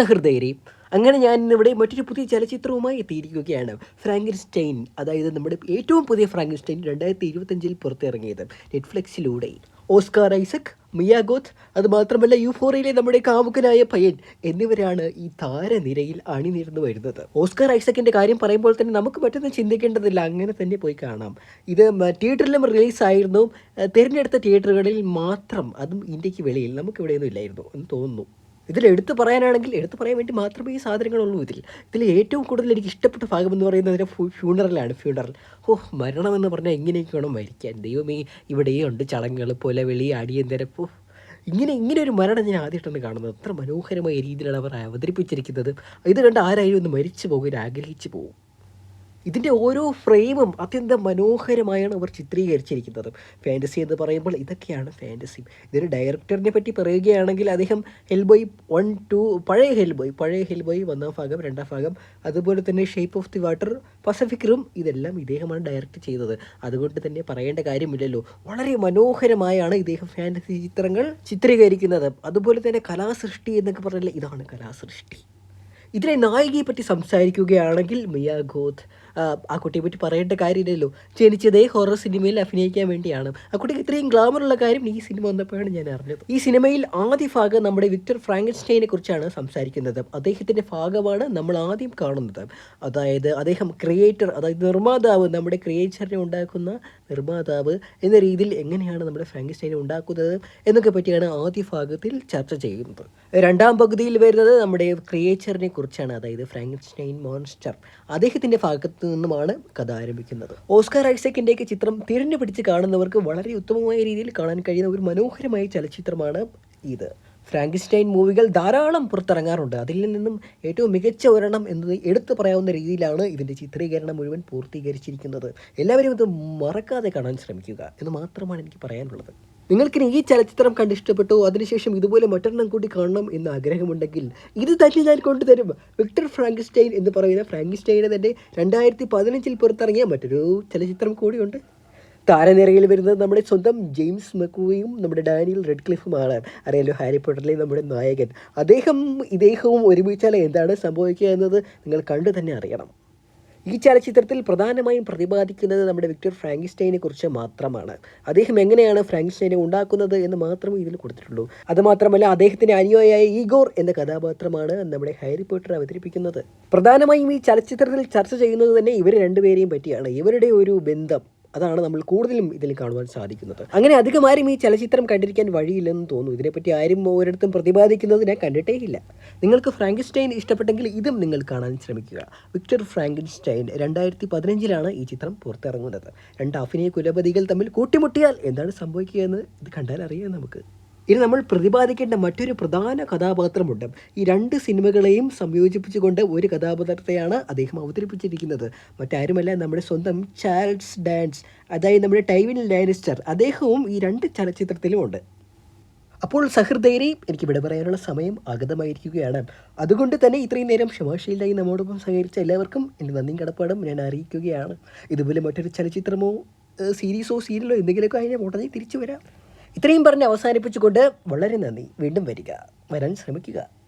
സഹൃദയരെ അങ്ങനെ ഞാൻ ഇന്നിവിടെ മറ്റൊരു പുതിയ ചലച്ചിത്രവുമായി എത്തിയിരിക്കുകയാണ്. ഫ്രാങ്കിൻസ്റ്റൈൻ അതായത് നമ്മുടെ ഏറ്റവും പുതിയ ഫ്രാങ്കിൻസ്റ്റൈൻ രണ്ടായിരത്തി ഇരുപത്തഞ്ചിൽ പുറത്തിറങ്ങിയത് നെറ്റ്ഫ്ലിക്സിലൂടെ. ഓസ്കാർ ഐസക് മിയാഗോത്ത് അതുമാത്രമല്ല യൂഫോറിയിലെ നമ്മുടെ കാമുകനായ പയ്യൻ എന്നിവരാണ് ഈ താരനിരയിൽ അണിനിരന്നു വരുന്നത്. ഓസ്കാർ ഐസക്കിന്റെ കാര്യം പറയുമ്പോൾ തന്നെ നമുക്ക് മറ്റൊന്നും ചിന്തിക്കേണ്ടതില്ല. അങ്ങനെ തന്നെ പോയി കാണാം. ഇത് തിയേറ്ററിലും റിലീസായിരുന്നു. തിരഞ്ഞെടുത്ത തിയേറ്ററുകളിൽ മാത്രം അതും ഇന്ത്യയ്ക്ക് വെളിയിൽ. നമുക്കിവിടെയൊന്നും ഇല്ലായിരുന്നു എന്ന് തോന്നുന്നു. ഇതിൽ എടുത്തു പറയാനാണെങ്കിൽ എടുത്തു പറയാൻ വേണ്ടി മാത്രമേ ഈ സാധനങ്ങളുള്ളൂ ഇതിൽ. ഇതിൽ ഏറ്റവും കൂടുതൽ എനിക്ക് ഇഷ്ടപ്പെട്ട ഭാഗം എന്ന് പറയുന്നത് അതിന്റെ ഫ്യൂണറലാണ് ഫ്യൂണറൽ ഓ മരണം എന്ന് പറഞ്ഞാൽ എങ്ങനെയൊക്കെ വേണം മരിക്കാൻ? ദൈവമേ ഇവിടെയും ഉണ്ട് ചടങ്ങുകൾ പോലെ വെളി ഓ ഇങ്ങനെ ഇങ്ങനെ ഒരു മരണം ഞാൻ ആദ്യമായിട്ടാണ് കാണുന്നത്. അത്ര മനോഹരമായ രീതിയിലാണ് അവർ അവതരിപ്പിച്ചിരിക്കുന്നത്. ഇത് കണ്ട് ആരായാലും ഒന്ന് മരിച്ചു പോകാൻ ആഗ്രഹിച്ചു പോകും. ഇതിന്റെ ഓരോ ഫ്രെയിമും അത്യന്തം മനോഹരമായാണ് അവർ ചിത്രീകരിച്ചിരിക്കുന്നത്. ഫാന്റസി എന്ന് പറയുമ്പോൾ ഇതൊക്കെയാണ് ഫാന്റസി ഇതിന് ഡയറക്ടറിനെ പറ്റി പറയുകയാണെങ്കിൽ അദ്ദേഹം ഹെൽബോയ് വൺ ടു പഴയ ഹെൽബോയ് പഴയ ഹെൽബോയ് ഒന്നാം ഭാഗം രണ്ടാം ഭാഗം അതുപോലെ തന്നെ shape of the water Pacific Rim ഇതെല്ലാം ഇദ്ദേഹമാണ് ഡയറക്റ്റ് ചെയ്തത്. അതുകൊണ്ട് തന്നെ പറയേണ്ട കാര്യമില്ലല്ലോ. വളരെ മനോഹരമായാണ് ഇദ്ദേഹം ഫാന്റസി ചിത്രങ്ങൾ ചിത്രീകരിക്കുന്നത്. അതുപോലെ തന്നെ കലാസൃഷ്ടി എന്നൊക്കെ പറഞ്ഞാൽ ഇതാണ് കലാസൃഷ്ടി. ഇതിലെ നായികയെ പറ്റി സംസാരിക്കുകയാണെങ്കിൽ മിയ ഗോത്ത് ആ, കുട്ടിയെ പറ്റി പറയേണ്ട കാര്യമില്ലല്ലോ. ജനിച്ചതേ ഹൊറർ സിനിമയിൽ അഭിനയിക്കാൻ വേണ്ടിയാണ്. ആ കുട്ടിക്ക് ഇത്രയും ഗ്ലാമറുള്ള കാര്യം ഈ സിനിമ വന്നപ്പോഴാണ് ഞാൻ അറിഞ്ഞത്. ഈ സിനിമയിൽ ആദ്യ ഭാഗം നമ്മുടെ വിക്ടർ ഫ്രാങ്കൻസ്റ്റൈനെ കുറിച്ചാണ് സംസാരിക്കുന്നത്. അദ്ദേഹത്തിന്റെ ഭാഗമാണ് നമ്മൾ ആദ്യം കാണുന്നത്. അതായത് അദ്ദേഹം ക്രിയേറ്റർ അതായത് നിർമ്മാതാവ് നമ്മുടെ ക്രിയേച്ചറിനെ ഉണ്ടാക്കുന്ന നിർമ്മാതാവ് എന്ന രീതിയിൽ എങ്ങനെയാണ് നമ്മുടെ ഫ്രാങ്കിസ്റ്റൈൻ ഉണ്ടാക്കുന്നത് എന്നൊക്കെ പറ്റിയാണ് ആദ്യ ഭാഗത്തിൽ ചർച്ച ചെയ്യുന്നത്. രണ്ടാം പകുതിയിൽ വരുന്നത് നമ്മുടെ ക്രിയേച്ചറിനെ കുറിച്ചാണ് അതായത് ഫ്രാങ്കിസ്റ്റൈൻ മോൺസ്റ്റർ. അദ്ദേഹത്തിന്റെ ഭാഗത്ത് നിന്നുമാണ് കഥ ആരംഭിക്കുന്നത്. ഓസ്കാർ ഐസക്കിന്റെയൊക്കെ ചിത്രം തിരഞ്ഞു പിടിച്ച് കാണുന്നവർക്ക് വളരെ ഉത്തമമായ രീതിയിൽ കാണാൻ കഴിയുന്ന ഒരു മനോഹരമായ ചലച്ചിത്രമാണ് ഇത്. ഫ്രാങ്കിസ്റ്റൈൻ മൂവികൾ ധാരാളം പുറത്തിറങ്ങാറുണ്ട്. അതിൽ നിന്നും ഏറ്റവും മികച്ച ഒരെണ്ണം എന്നത് എടുത്തു പറയാവുന്ന രീതിയിലാണ് ഇതിന്റെ ചിത്രീകരണം മുഴുവൻ പൂർത്തീകരിച്ചിരിക്കുന്നത്. എല്ലാവരും ഇത് മറക്കാതെ കാണാൻ ശ്രമിക്കുക എന്ന് മാത്രമാണ് എനിക്ക് പറയാനുള്ളത്. നിങ്ങൾക്കിനി ഈ ചലച്ചിത്രം കണ്ടിഷ്ടപ്പെട്ടു അതിനുശേഷം ഇതുപോലെ മറ്റൊരെണ്ണം കൂടി കാണണം എന്ന് ആഗ്രഹമുണ്ടെങ്കിൽ ഇത് തന്നെ ഞാൻ കൊണ്ടുതരും. വിക്ടർ ഫ്രാങ്കിസ്റ്റൈൻ എന്ന് പറയുന്ന ഫ്രാങ്കിസ്റ്റൈനെ തന്നെ രണ്ടായിരത്തി പതിനഞ്ചിൽ പുറത്തിറങ്ങിയ മറ്റൊരു ചലച്ചിത്രം കൂടിയുണ്ട്. താരനിരയിൽ വരുന്നത് നമ്മുടെ സ്വന്തം ജെയിംസ് മെക്കുവയും നമ്മുടെ ഡാനിയൽ റെഡ് ക്ലിഫുമാണ് അറിയാലോ ഹാരി പോട്ടറിലെ നമ്മുടെ നായകൻ. അദ്ദേഹം ഇദ്ദേഹവും ഒരുമിച്ചാൽ എന്താണ് സംഭവിക്കുക എന്നത് നിങ്ങൾ കണ്ടു തന്നെ അറിയണം. ഈ ചലച്ചിത്രത്തിൽ പ്രധാനമായും പ്രതിപാദിക്കുന്നത് നമ്മുടെ വിക്ടർ ഫ്രാങ്കിസ്റ്റൈനെ കുറിച്ച് മാത്രമാണ്. അദ്ദേഹം എങ്ങനെയാണ് ഫ്രാങ്കിസ്റ്റൈനെ ഉണ്ടാക്കുന്നത് എന്ന് മാത്രമേ ഇതിൽ കൊടുത്തിട്ടുള്ളൂ. അതുമാത്രമല്ല അദ്ദേഹത്തിന്റെ അനുയായിയായ ഈഗോർ എന്ന കഥാപാത്രമാണ് നമ്മുടെ ഹാരി പോട്ടർ അവതരിപ്പിക്കുന്നത്. പ്രധാനമായും ഈ ചലച്ചിത്രത്തിൽ ചർച്ച ചെയ്യുന്നത് തന്നെ ഇവർ രണ്ടുപേരെയും പറ്റിയാണ്. ഇവരുടെ ഒരു ബന്ധം അതാണ് നമ്മൾ കൂടുതലും ഇതിൽ കാണുവാൻ സാധിക്കുന്നത്. അങ്ങനെ അധികം ആരും ഈ ചലച്ചിത്രം കണ്ടിരിക്കാൻ വഴിയില്ലെന്ന് തോന്നുന്നു. ഇതിനെപ്പറ്റി ആരും ഒരിടത്തും പ്രതിപാദിക്കുന്നത് ഞാൻ കണ്ടിട്ടേ ഇല്ല നിങ്ങൾക്ക് ഫ്രാങ്കിൻസ്റ്റൈൻ ഇഷ്ടപ്പെട്ടെങ്കിൽ ഇതും നിങ്ങൾ കാണാൻ ശ്രമിക്കുക. വിക്ടർ ഫ്രാങ്കിൻസ്റ്റൈൻ രണ്ടായിരത്തി പതിനഞ്ചിലാണ് ഈ ചിത്രം പുറത്തിറങ്ങുന്നത്. രണ്ട് അഭിനയ കുലപതികൾ തമ്മിൽ കൂട്ടിമുട്ടിയാൽ എന്താണ് സംഭവിക്കുക എന്ന് ഇത് കണ്ടാൽ അറിയാം നമുക്ക്. ഇനി നമ്മൾ പ്രതിപാദിക്കേണ്ട മറ്റൊരു പ്രധാന കഥാപാത്രമുണ്ട്. ഈ രണ്ട് സിനിമകളെയും സംയോജിപ്പിച്ചുകൊണ്ട് ഒരു കഥാപാത്രത്തെയാണ് അദ്ദേഹം അവതരിപ്പിച്ചിരിക്കുന്നത്. മറ്റാരുമല്ല നമ്മുടെ സ്വന്തം ചാൾസ് ഡാൻസ് അതായത് നമ്മുടെ ടൈവിൻ ലാനിസ്റ്റർ അദ്ദേഹവും ഈ രണ്ട് ചലച്ചിത്രത്തിലും ഉണ്ട്. അപ്പോൾ സഹൃദയരെ എനിക്ക് ഇവിടെ പറയാനുള്ള സമയം ആഗതമായിരിക്കുകയാണ് അതുകൊണ്ട് തന്നെ ഇത്രയും നേരം ക്ഷമാശീലായി നമ്മോടൊപ്പം സഹകരിച്ച എല്ലാവർക്കും എന്റെ നന്ദിയും കടപ്പാടും ഞാൻ അറിയിക്കുകയാണ്. ഇതുപോലെ മറ്റൊരു ചലച്ചിത്രമോ സീരീസോ സീരിയലോ എന്തെങ്കിലുമൊക്കെ അതിനെ ഉടനെ തിരിച്ചു വരാം. ഇത്രയും പറഞ്ഞ് അവസാനിപ്പിച്ചുകൊണ്ട് വളരെ നന്ദി. വീണ്ടും വരിക. വരാൻ ശ്രമിക്കുക.